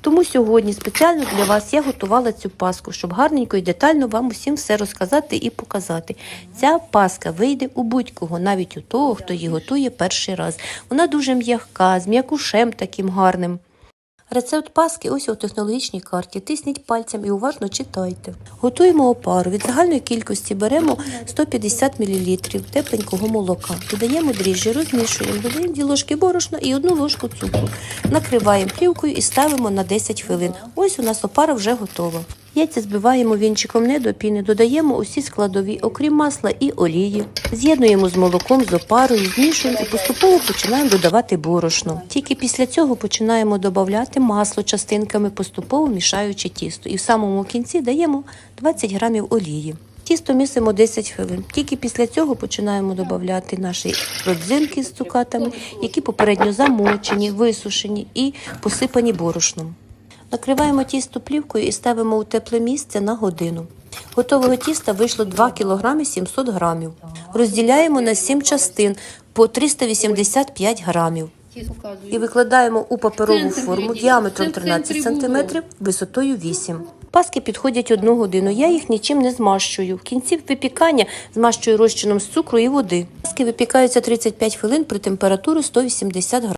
Тому сьогодні спеціально для вас я готувала цю паску, щоб гарненько і детально вам усім все розказати і показати. Ця паска вийде у будь-кого, навіть у того, хто її готує перший раз. Вона дуже м'яка, з м'якушем таким гарним. Рецепт паски ось у технологічній карті. Тисніть пальцем і уважно читайте. Готуємо опару. Від загальної кількості беремо 150 мл тепленького молока. Додаємо дріжджі, розмішуємо, додаємо 2 ложки борошна і одну ложку цукру. Накриваємо плівкою і ставимо на 10 хвилин. Ось у нас опара вже готова. Яйця збиваємо вінчиком не до піни, додаємо усі складові, окрім масла і олії. З'єднуємо з молоком, з опарою, змішуємо і поступово починаємо додавати борошно. Тільки після цього починаємо додавати масло частинками, поступово мішаючи тісто. І в самому кінці даємо 20 грамів олії. Тісто місимо 10 хвилин. Тільки після цього починаємо додавати наші родзинки з цукатами, які попередньо замочені, висушені і посипані борошном. Накриваємо тісто плівкою і ставимо у тепле місце на годину. Готового тіста вийшло 2 кг 700 грамів. Розділяємо на 7 частин по 385 грамів. І викладаємо у паперову форму діаметром 13 см, висотою 8. Паски підходять одну годину. Я їх нічим не змащую. В кінці випікання змащую розчином з цукру і води. Паски випікаються 35 хвилин при температурі 180 градусів.